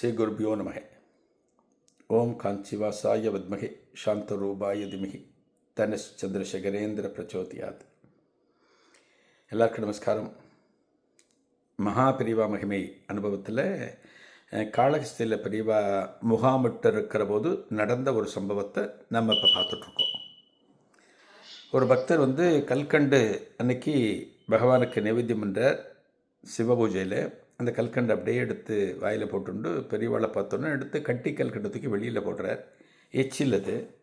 ஸ்ரீ குருபியோ ஓம் காஞ்சிவாசாய வத்மகே சாந்தரூபாய திமிகி. தனுஷ் சந்திரசேகரேந்திர பிரச்சோதியாத். எல்லாருக்கும் நமஸ்காரம். மகாபிரிவா மகிமை அனுபவத்தில் காளகஸ்தியில் பிரிவா முகாமிட்டு இருக்கிற போது நடந்த ஒரு சம்பவத்தை நம்ம இப்போ பார்த்துட்ருக்கோம். ஒரு பக்தர் வந்து கல்கண்டு அன்னைக்கு பகவானுக்கு நைவேத்தியம் பண்ணுறார் சிவபூஜையில். அந்த கல்கண்டு அப்படியே எடுத்து வாயில் போட்டுண்டு பெரியவாளை பார்த்தோன்னே எடுத்து கட்டி கல்கண்டு தூக்கி வெளியில் போடுறார். எச்சில் அது.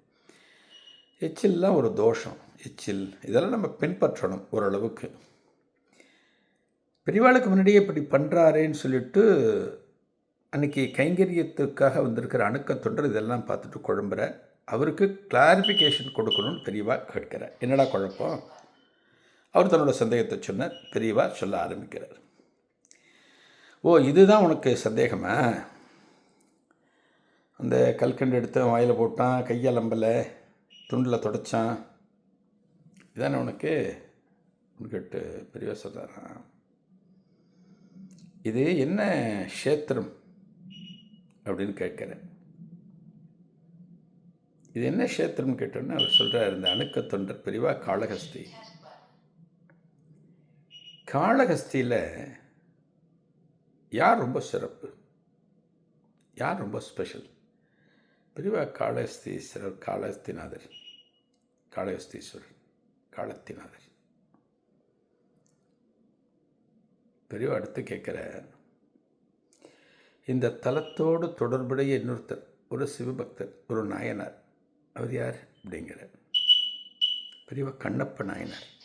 எச்சில்லாம் ஒரு தோஷம். எச்சில். இதெல்லாம் நம்ம பின்பற்றணும் ஓரளவுக்கு. பெரியவாளுக்கு முன்னாடியே இப்படி பண்ணுறாரேன்னு சொல்லிட்டு அன்றைக்கி கைங்கரியத்துக்காக வந்திருக்கிற அணுக்க தொண்டர் இதெல்லாம் பார்த்துட்டு குழம்புற. அவருக்கு கிளாரிஃபிகேஷன் கொடுக்கணும்னு பெரியவா கேட்கிறார். என்னடா குழப்பம்? அவர் தன்னோட சந்தேகத்தை சொன்னார். பெரியவா சொல்ல ஆரம்பிக்கிறார். ஓ இதுதான் உனக்கு சந்தேகமா? அந்த கல்கண்டு எடுத்து வாயில் போட்டான் கையால் அம்பலை துண்டில் தொடச்சான். இதானே உனக்கு? கேட்டு பெரிய சொல்கிறாரான் இது என்ன க்ஷேத்திரம்? அப்படின்னு கேட்குறேன் இது என்ன க்ஷேத்திரம்னு கேட்டோன்னு அவர் சொல்கிறார் இந்த அணுக்க தொண்டர் பிரிவாக காளகஸ்தி காளகஸ்தியில் யார் ரொம்ப சிறப்பு? யார் ரொம்ப ஸ்பெஷல் பிரிவா காளஸ்தீஸ்வரர் காளஸ்திநாதர் காளஹஸ்தீஸ்வரர் காளத்திநாதர். பெரியவா அடுத்து கேட்குற இந்த தலத்தோடு தொடர்புடைய இன்னொருத்தர் ஒரு சிவபக்தர் ஒரு நாயனார். அவர் யார்? அப்படிங்கிற. பெரியவா கண்ணப்ப நாயனார்.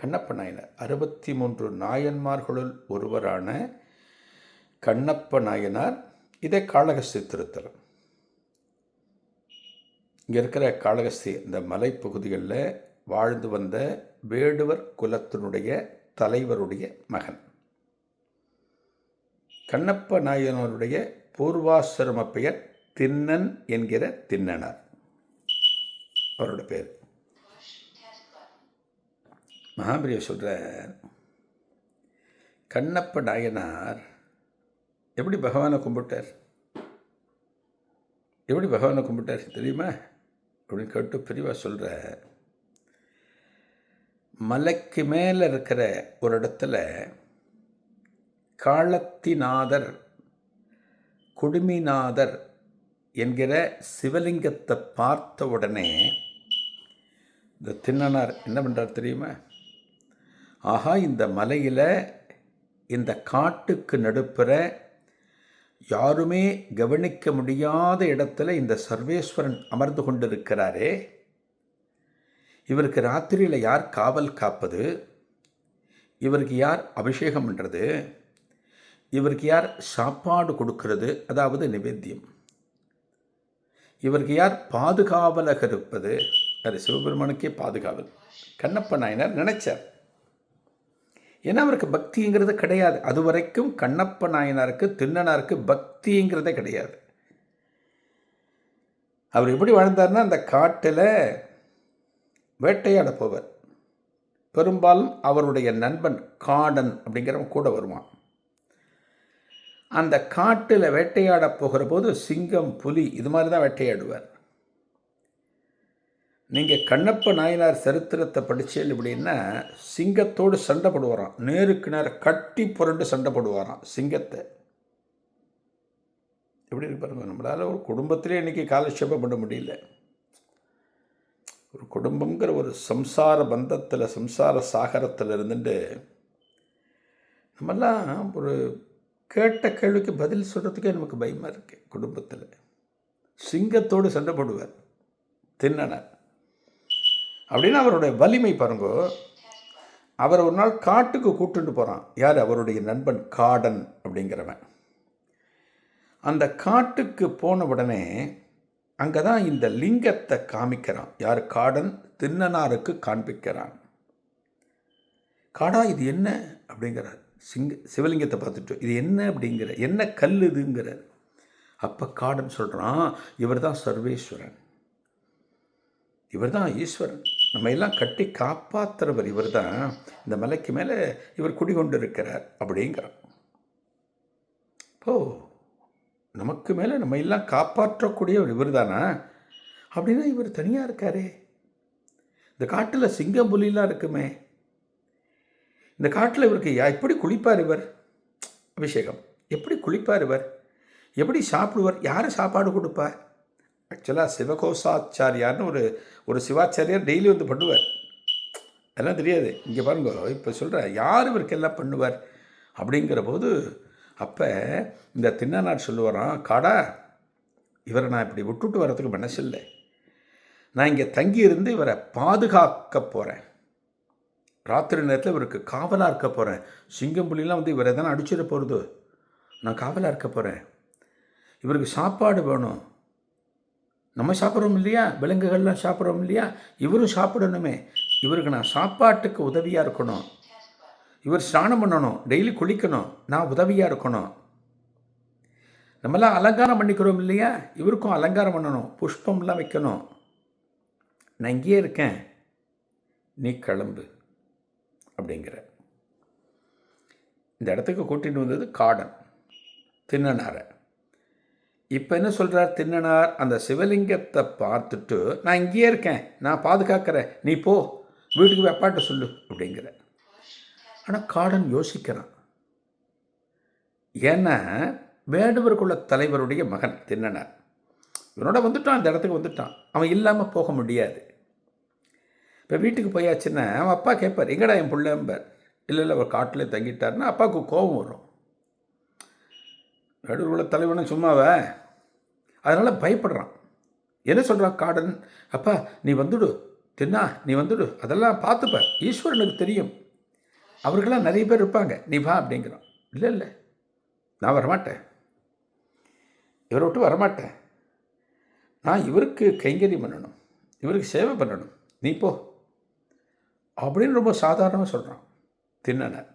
கண்ணப்ப நாயனர் அறுபத்தி மூன்று நாயன்மார்களுள் ஒருவரான கண்ணப்ப நாயனார் இதே காளகஸ்தி திருத்தலம். இங்கே இருக்கிற காளகஸ்தி இந்த மலைப்பகுதிகளில் வாழ்ந்து வந்த வேடுவர் குலத்தினுடைய தலைவருடைய மகன். கண்ணப்ப நாயனருடைய பூர்வாசிரம பெயர் தின்னன் என்கிற தின்னனார் அவரோட பேர். மகாபிரிய சொல்கிறார் கண்ணப்ப நாயனார் எப்படி பகவானை கும்பிட்டார்? எப்படி பகவானை கும்பிட்டார் தெரியுமா? அப்படின்னு கேட்டு பிரிவாக சொல்கிற மலைக்கு மேலே இருக்கிற ஒரு இடத்துல காளத்திநாதர் குடுமிநாதர் என்கிற சிவலிங்கத்தை பார்த்த உடனே இந்த தின்னனார் என்ன பண்ணுறார் தெரியுமா? ஆஹா இந்த மலையில் இந்த காட்டுக்கு நடுப்புற யாருமே கவனிக்க முடியாத இடத்துல இந்த சர்வேஸ்வரன் அமர்ந்து கொண்டிருக்கிறாரே. இவருக்கு ராத்திரியில் யார் காவல் காப்பது? இவருக்கு யார் அபிஷேகம் பண்ணுறது இவருக்கு யார் சாப்பாடு கொடுக்கறது? அதாவது நிவேத்தியம். இவருக்கு யார் பாதுகாவலக இருப்பது? அது சிவபெருமானுக்கே பாதுகாவல். கண்ணப்ப நாயனார் நினைச்சார். ஏன்னா அவருக்கு பக்திங்கிறது கிடையாது. அது வரைக்கும் கண்ணப்ப நாயனாருக்கு திண்ணனாருக்கு பக்திங்கிறதே கிடையாது. அவர் எப்படி வாழ்ந்தார்னா அந்த காட்டில் வேட்டையாட போவர். பெரும்பாலும் அவருடைய நண்பன் காடன் அப்படிங்கிறவன் கூட வருவான். அந்த காட்டில் வேட்டையாட போகிற போது சிங்கம் புலி இது மாதிரி தான் வேட்டையாடுவார். நீங்கள் கண்ணப்ப நாயனார் சரித்திரத்தை படித்தேன் அப்படின்னா சிங்கத்தோடு சண்டை போடுவாராம். நேருக்கு நேரம் கட்டி புரண்டு சண்டை போடுவாராம் சிங்கத்தை. எப்படி இருக்கு பாருங்க நம்மளால் ஒரு குடும்பத்திலே இன்றைக்கி காலட்சேபம் பண்ண முடியல. ஒரு குடும்பங்கிற ஒரு சம்சார பந்தத்தில் சம்சார சாகரத்தில் இருந்துட்டு நம்மெல்லாம் ஒரு கேட்ட கேள்விக்கு பதில் சொல்கிறதுக்கே நமக்கு பயமாக இருக்குது குடும்பத்தில். சிங்கத்தோடு சண்டை போடுவார் தின்னனர். அப்படின்னு அவருடைய வலிமை பாருங்கோ. அவர் ஒரு நாள் காட்டுக்கு கூட்டுண்டு போகிறான் யார்? அவருடைய நண்பன் காடன் அப்படிங்கிறவன். அந்த காட்டுக்கு போன உடனே அங்கே தான் இந்த லிங்கத்தை காமிக்கிறான். யார்? காடன் தின்னனாருக்கு காண்பிக்கிறான். காடா இது என்ன? அப்படிங்கிறார். சிங்க சிவலிங்கத்தை பார்த்துட்டு இது என்ன அப்படிங்கிற என்ன கல் இதுங்கிறார். அப்போ காடன் சொல்கிறான் இவர் தான் சர்வேஸ்வரன். இவர் தான் ஈஸ்வரன். நம்ம எல்லாம் கட்டி காப்பாற்றுறவர் இவர் தான். இந்த மலைக்கு மேலே இவர் குடிகொண்டு இருக்கிறார் அப்படிங்கிறார். ஓ நமக்கு மேலே நம்ம எல்லாம் காப்பாற்றக்கூடிய ஒரு இவர் தானா? அப்படின்னா இவர் தனியாக இருக்காரே. இந்த காட்டில் சிங்கம் புலிலாம் இருக்குமே. இந்த காட்டில் இவருக்கு யா- எப்படி குளிப்பார் இவர்? அபிஷேகம். எப்படி குளிப்பார் இவர்? எப்படி சாப்பிடுவார்? யார் சாப்பாடு கொடுப்பார்? ஆக்சுவலாக சிவகோசாச்சாரியார்னு ஒரு ஒரு சிவாச்சாரியார் டெய்லி வந்து பண்ணுவார். அதெல்லாம் தெரியாது. இங்கே பாருங்க இப்போ சொல்கிறேன் யார் இவருக்கு எல்லாம் பண்ணுவார்? அப்படிங்கிற போது அப்போ இந்த தின்னனார் சொல்லுவாராம் காடா இவரை நான் இப்படி விட்டுட்டு வரதுக்கு மனசில்லை நான் இங்கே தங்கியிருந்து இவரை பாதுகாக்க போகிறேன் ராத்திரி நேரத்தில் இவருக்கு காவலாக இருக்க போகிறேன் சிங்கம் புலிலாம் வந்து இவரை தானே அடிச்சிட போகிறது நான் காவலாக இருக்க போகிறேன் இவருக்கு சாப்பாடு வேணும். நம்ம சாப்பிட்றோம் இல்லையா? விலங்குகள்லாம் சாப்பிட்றோம் இல்லையா? இவரும் சாப்பிடணுமே. இவருக்கு நான் சாப்பாட்டுக்கு உதவியாக இருக்கணும். இவர் ஸ்நானம் பண்ணணும். டெய்லி குளிக்கணும். நான் உதவியாக இருக்கணும். நம்மலாம் அலங்காரம் பண்ணிக்கிறோம் இல்லையா? இவருக்கும் அலங்காரம் பண்ணணும். புஷ்பம்லாம் வைக்கணும். நான் இங்கேயே இருக்கேன். நீ கிளம்பு. அப்படிங்கிற. இந்த இடத்துக்கு கூட்டிகிட்டு வந்தது காடன். தின்னனாரை. இப்போ என்ன சொல்கிறார் தின்னனார்? அந்த சிவலிங்கத்தை பார்த்துட்டு நான் இங்கேயே இருக்கேன். நான் பாதுகாக்கிறேன். நீ போ. வீட்டுக்கு போய் அப்பாட்ட சொல்லு. அப்படிங்கிற ஆனால் காடன் யோசிக்கிறான். ஏன்னா வேடுவர்குல தலைவருடைய மகன் தின்னனார். இவனோட வந்துட்டான். அந்த இடத்துக்கு வந்துட்டான். அவன் இல்லாமல் போக முடியாது. இப்போ வீட்டுக்கு போயாச்சுன்னா அவன் அப்பா கேட்பார் எங்கடா என் பிள்ளைம்பார் இல்லை இல்லை அவர் காட்டில் தங்கிட்டாருன்னா அப்பாவுக்கு கோபம் வரும். வேடூர் தலைவனும் சும்மாவா? அதனால் பயப்படுறான். என்ன சொல்கிறான் காடன்? அப்பா நீ வந்துடு. தின்னா நீ வந்துடு. அதெல்லாம் பார்த்துப்ப. ஈஸ்வரனுக்கு தெரியும். அவர்களாம் நிறைய பேர் இருப்பாங்க. நீ வா அப்படிங்கிறான். இல்லை இல்லை. நான் வரமாட்டேன். இவரை விட்டு வரமாட்டேன். நான் இவருக்கு கைங்கறி பண்ணணும். இவருக்கு சேவை பண்ணணும். நீ போ. அப்படின்னு ரொம்ப சாதாரணமாக சொல்கிறான் தின்னனர்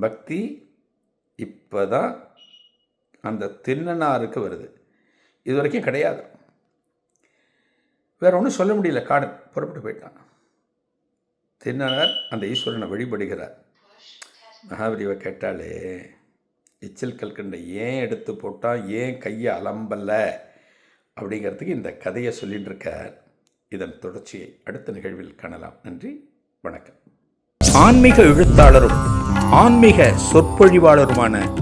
பக்தி இப்போ தான் அந்த தின்னனாருக்கு வருது. இது வரைக்கும் கிடையாது. வேற ஒன்றும் சொல்ல முடியல. காடன் புறப்பட்டு போயிட்டான். தின்னனார் அந்த ஈஸ்வரனை வழிபடுகிறார். மகாபரிவை கேட்டாலே எச்சில் கல்கண்டை ஏன் எடுத்து போட்டால் ஏன் கையை அலம்பலை? அப்படிங்கிறதுக்கு இந்த கதையை சொல்லிட்டு இருக்கார் இதன் தொடர்ச்சியை அடுத்த நிகழ்வில் காணலாம். நன்றி வணக்கம். ஆன்மீக எழுத்தாளரும் ஆன்மீக சொற்பொழிவாளருமான